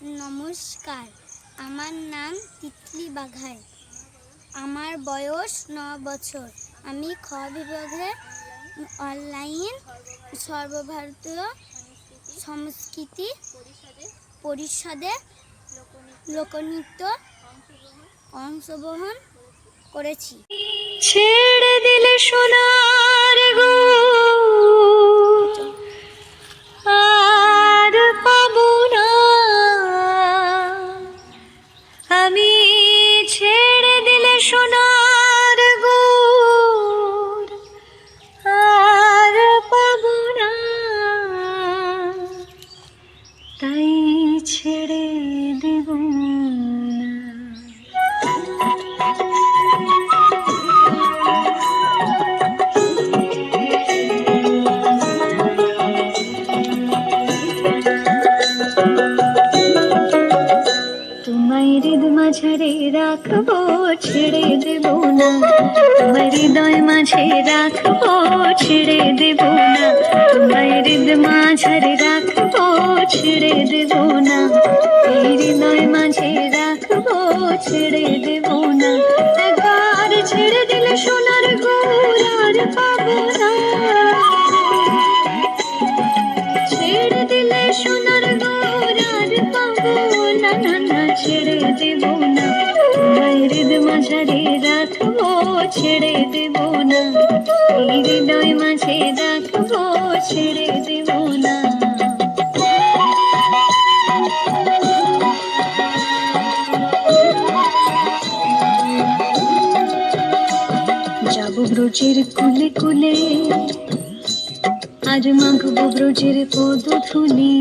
নমস্কার। আমার নাম তিতলি বাঘাই। আমার বয়স ন বছর। আমি খ বিভাগে অনলাইন সর্বভারতীয় সংস্কৃতি পরিষদে লোকনৃত্য অংশগ্রহণ করেছি। ছেড়ে দিলে সোনার ছেড়ে দেব। মাঝারে রাখব, ছেড়ে দেব না। তোমার হৃদয় মাঝে রাখব, ছেড়ে দেব না। তোমার হৃদয় মাঝারে রাখব, ছেড়ে দেব না। হৃদয় মাঝে রাখব, ছেড়ে দেব না। না না না ছেড়ে দেব না। তোমায় হৃদ মাঝারে রাখব, ছেড়ে দেব না। হৃদয় মাঝে রাখব, ছেড়ে দেব না। ব্রজের কুলে কুলে, আজ মাখবো ব্রজের পদ ধুলি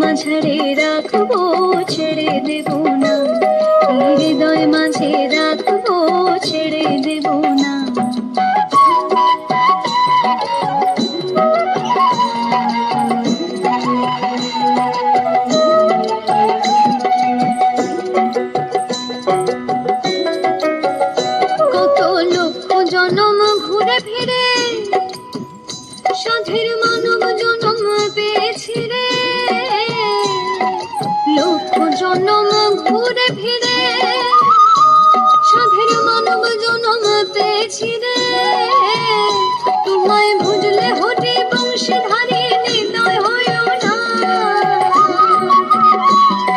মাঝারে রাখব, ছেড়ে দেব না। হৃদয় মাঝে রাখব, ছেড়ে দেব না। কত জনম ঘুরে ফিরে, সাধের মানব জনম পেয়েছি রে। জনম ঘুরে ফিরে, সাধের মানব জনম পেয়েছি রে। তোমায় বুঝলে হতে বংশধারী নির্ণয় হইও না।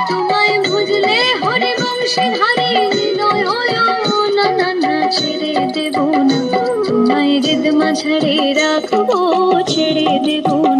তোমায় বুঝলে হরে না। না ছেড়ে দেব না। তোমায় মাঝারে রাখব, ছেড়ে দেব না